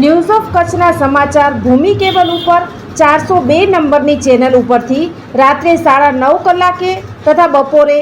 News of કચ્છના સમાચાર ભૂમિ cable ઉપર ચારસો બે નંબરની ચેનલ ઉપરથી રાત્રે સાડા નવ કલાકે તથા બપોરે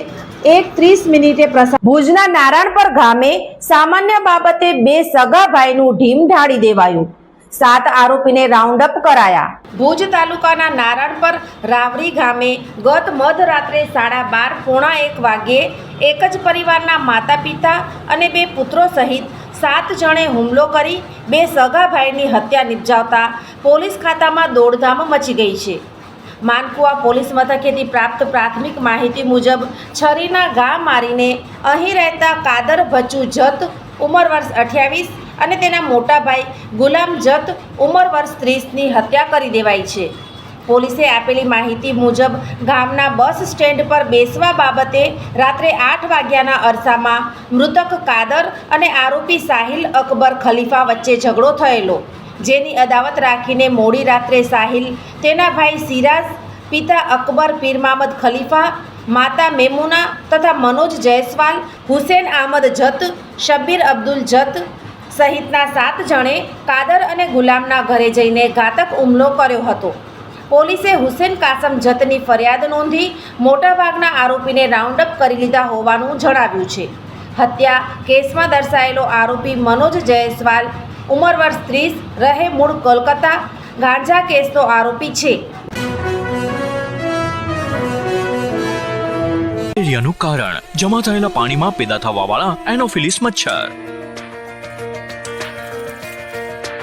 એક ત્રીસ મિનિટે પ્રસાર ભુજના નારાયણપર ગામે સામાન્ય બાબતે બે સગા ભાઈનું ઢીમ ઢાળી દેવાયું. સાત આરોપીને રાઉન્ડ અપ કરાયા. ભુજ તાલુકાના નારાયણપર રાવરી ગામે ગત મધરાત્રે સાડા બાર પોણા એક વાગ્યે એક જ પરિવારના માતા પિતા અને બે પુત્રો સહિત સાત જણે હુમલો કરી બે સગા ભાઈની હત્યા નિપજાવતા પોલીસ ખાતામાં દોડધામ મચી ગઈ છે. માનકુવા પોલીસ મથકેથી પ્રાપ્ત પ્રાથમિક માહિતી મુજબ, છરીના ઘા મારીને અહીં રહેતા કાદર ભચુ જત, ઉંમર વર્ષ અઠ્યાવીસ અને તેના મોટા ભાઈ ગુલામ જત, ઉંમર વર્ષ ત્રીસની હત્યા કરી દેવાઈ છે. પોલીસે આપેલી માહિતી મુજબ ગામના બસ સ્ટેન્ડ પર બેસવા બાબતે રાત્રે આઠ વાગ્યાના અરસામાં મૃતક કાદર અને આરોપી સાહિલ અકબર ખલીફા વચ્ચે ઝઘડો થયેલો. જેની અદાવત રાખીને મોડી રાત્રે સાહિલ, તેના ભાઈ સિરાજ, પિતા અકબર પીરમામદ ખલીફા, માતા મેમુના તથા મનોજ જયસ્વાલ, હુસેન આહમદ જત, શબ્બીર અબ્દુલ જત સહિતના સાત જણે કાદર અને ગુલામના ઘરે જઈને ઘાતક હુમલો કર્યો હતો. પોલીસે હુસેન કાસમ જતની ફરિયાદ નોંધી મોટાભાગના આરોપીને રાઉન્ડઅપ કરી લીધા હોવાનું જણાવ્યું છે. હત્યા કેસમાં દર્શાયેલો આરોપી મનોજ જયસ્વાલ, ઉંમર વર્ષ ત્રીસ, રહે મૂળ કોલકાતા, ગાંજા કેસનો આરોપી છે. મેલેરિયાનું કારણ, જમા થયેલા પાણીમાં પેદા થવાવાળા એનોફિલિસ મચ્છર.